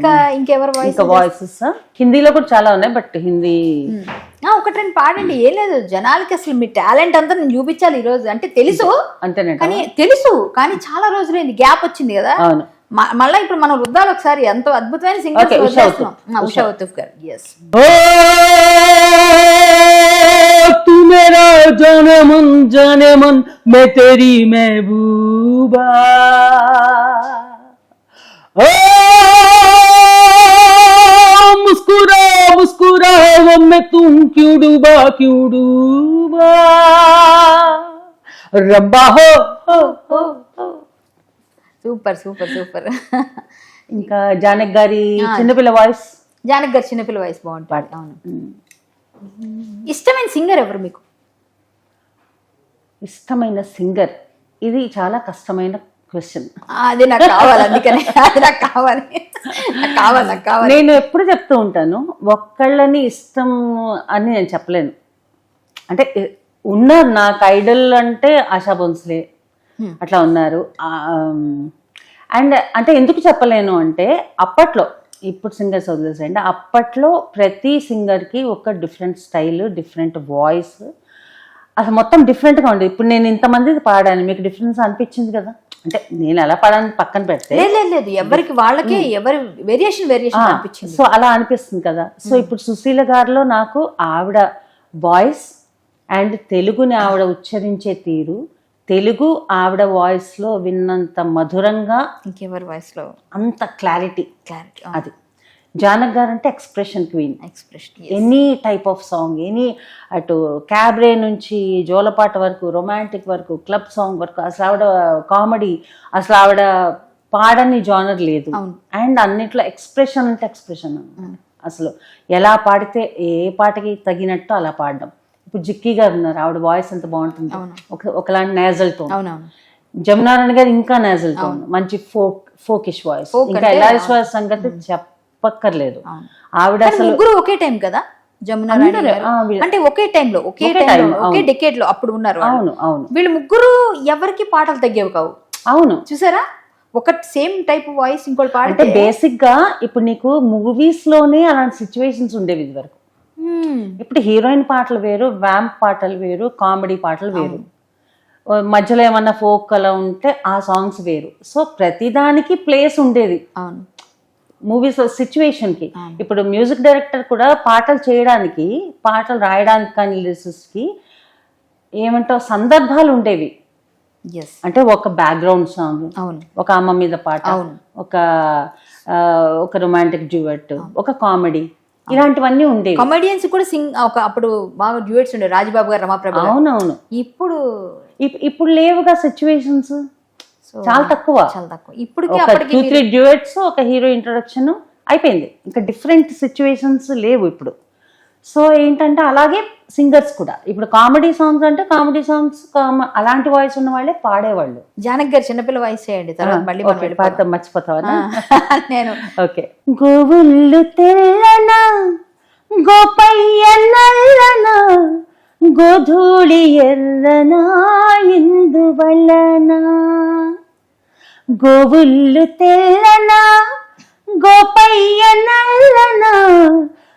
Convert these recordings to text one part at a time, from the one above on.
ఇంకా ఇంకెవరు వాయిస్ ఇంకా వాయిసెస్ హిందీలో కూడా చాలా ఉన్నాయి బట్ హిందీ ఒకటి రెండు పాడండి ఏం లేదు జనాలకి అసలు మీ టాలెంట్ అంతా నేను చూపించాలి ఈ రోజు అంటే తెలుసు అంతేనంట కానీ తెలుసు కానీ చాలా రోజులైంది గ్యాప్ వచ్చింది కదా అవును మ- మళ్ళా ఇప్పుడు మనం రుద్దాలు ఒకసారి ఎంతో అద్భుతమైన Okay, ఉషా సింగర్ ఉతుఫ్. ఉషా ఉతుఫ్ గారు ఎస్ ओ तू मेरा जाने मन जाने मन मैं तेरी महबूबा ओ ఒమ్మె ತುಂಕ್ಯುಡು ಬಾ. ಕ್ಯುಡು సూపర్ సూపర్ సూపర్ ఇంకా జానక్ గారి చిన్నపిల్ల వాయిస్? జానక్ గారి చిన్నపిల్ల వాయిస్ బాగుంటుంది. అవును. ఇష్టమైన సింగర్ ఎవరు మీకు? ఇష్టమైన సింగర్ ఇది చాలా కష్టమైన క్వశ్చన్ అది నాకు కావాలి అందుకనే. అది నాకు కావాలి. కావాలి నాకు కావాలి. నేను ఎప్పుడు చెప్తూ ఉంటాను ఒక్కళ్ళని ఇష్టం అని నేను చెప్పలేను. అంటే ఉన్నారు నాకు ఐడల్ అంటే ఆశా. అట్లా ఉన్నారు. అండ్ అంటే ఎందుకు చెప్పలేను అంటే అప్పట్లో ఇప్పుడు సింగర్స్ వదిలేసండి అప్పట్లో ప్రతి సింగర్కి ఒక డిఫరెంట్ స్టైల్ డిఫరెంట్ వాయిస్ అసలు మొత్తం డిఫరెంట్గా ఉండేది. ఇప్పుడు నేను ఇంతమంది పాడాను మీకు డిఫరెన్స్ అనిపించింది కదా? అంటే నేను ఎలా పాడాను పక్కన పెడితే. లేదు లేదు ఎవరికి వాళ్ళకే ఎవరి వేరియేషన్ వేరియేషన్ అనిపించింది సో అలా అనిపిస్తుంది కదా. సో ఇప్పుడు సుశీల గారిలో నాకు ఆవిడ వాయిస్ అండ్ తెలుగుని ఆవిడ ఉచ్చరించే తీరు తెలుగు ఆవిడ వాయిస్లో విన్నంత మధురంగా ఇంకెవరి వయసులో అంత క్లారిటీ క్లారిటీ అది. జానక్ గారు అంటే expression queen expression any type of song any అటు క్యాబ్రే నుంచి జోలపాట వరకు రొమాంటిక్ వరకు క్లబ్ సాంగ్ వరకు అసలు ఆవిడ కామెడీ అసలు ఆవిడ పాడని జానర్ లేదు. అండ్ అన్నిట్లో ఎక్స్ప్రెషన్ అంటే ఎక్స్ప్రెషన్ అసలు ఎలా పాడితే ఏ పాటకి తగినట్టు అలా పాడడం. ఇప్పుడు జిక్కీ గారు ఉన్నారు ఆవిడ వాయిస్ ఎంత బాగుంటుంది. ఒక ఒకలాంటి నేజల్ టోన్ జమునారాయణ గారు ఇంకా నేజల్ టోన్ మంచి ఫోక్ ఫోకిష్ వాయిస్ ఇంకా ఎలాయిస్ వాయిస్ సంగతి చెప్పక్కర్లేదు. ఆవిడ ముగ్గురు ఒకే టైం కదా? జమున అంటే ఒకే టైంలో ఒకే ఒకే టైంలో ఒకే. డెకేడ్లో అప్పుడు ఉన్నారు. అవును అవును. వీళ్ళు ముగ్గురు ఎవరికి పాటలు తగ్గేవి కావు. అవును. చూసారా? ఒక సేమ్ టైప్ వాయిస్ ఇంకోటి అంటే పాడితే బేసిక్గా ఇప్పుడు నీకు మూవీస్లోనే అలాంటి సిచ్యువేషన్స్ ఉండేవి ఇది వరకు. ఇప్పుడు హీరోయిన్ పాటలు వేరు వ్యాంప్ పాటలు వేరు కామెడీ పాటలు వేరు. మధ్యలో ఏమన్నా ఫోక్ అలా ఉంటే ఆ సాంగ్స్ వేరు. సో ప్రతిదానికి ప్లేస్ ఉండేది. అవును. మూవీస్ సిచ్యువేషన్కి. ఇప్పుడు మ్యూజిక్ డైరెక్టర్ కూడా పాటలు చేయడానికి పాటలు రాయడానికి కానీ lyrics కి ఏమంటావు సందర్భాలు ఉండేవి. అంటే ఒక బ్యాక్గ్రౌండ్ సాంగ్ అవును. ఒక అమ్మ మీద పాట అవును. ఒక ఒక రొమాంటిక్ డ్యూయట్ ఒక కామెడీ ఇలాంటివన్నీ ఉండేవి. కమెడియన్స్ కూడా సింగ్ ఒక అప్పుడు బాగా డ్యూయట్స్ ఉండే రాజబాబు గారు రమాప్రభ. అవునవును. ఇప్పుడు ఇప్- ఇప్పుడు లేవుగా సిచ్యువేషన్స్ చాలా తక్కువ. చాలా తక్కువ. అప్పటికి టూ త్రీ డ్యూయట్స్ ఒక హీరో ఇంట్రొడక్షన్ అయిపోయింది. ఇంకా డిఫరెంట్ సిచ్యువేషన్స్ లేవు ఇప్పుడు. సో ఏంటంటే అలాగే సింగర్స్ కూడా. ఇప్పుడు కామెడీ సాంగ్స్ అంటే కామెడీ సాంగ్స్ అలాంటి వాయిస్ ఉన్న వాళ్ళే పాడేవాళ్ళు. జానక్ గారు చిన్నపిల్ల వాయిస్ చేయండి తర్వాత మళ్ళీ. పాడతాం మర్చిపోతావా? నేను ఓకే. గోవుళ్ళు తెల్లన గోపయ్య నల్లన గోధూళి ఎర్రన ఇందువలన గోవుళ్ళు తెల్లనా గోపయ్య నల్లనా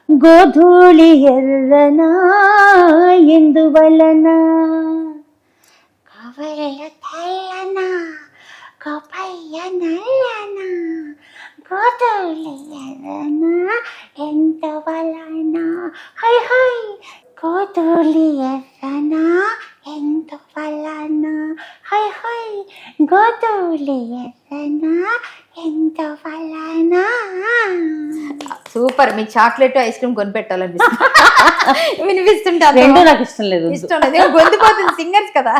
గోధూళి ఎర్రనా ఎందువలన? గోవుళ్ళు తెల్లనా గోపయ్య నల్లనా గోధూళి ఎర్రనా ఎందువలన? హై హై! గోధూళి ఎర్రనా ఎందువలన? High high! సూపర్. మీ చాక్లెట్ ఐస్ క్రీమ్ కొనిపెట్టాలనిపిస్తుంది వినిపిస్తుంటే రెండు నాకు ఇష్టం లేదు. ఇష్టం లేదు. గొంతుపోతుంది సింగర్స్ కదా.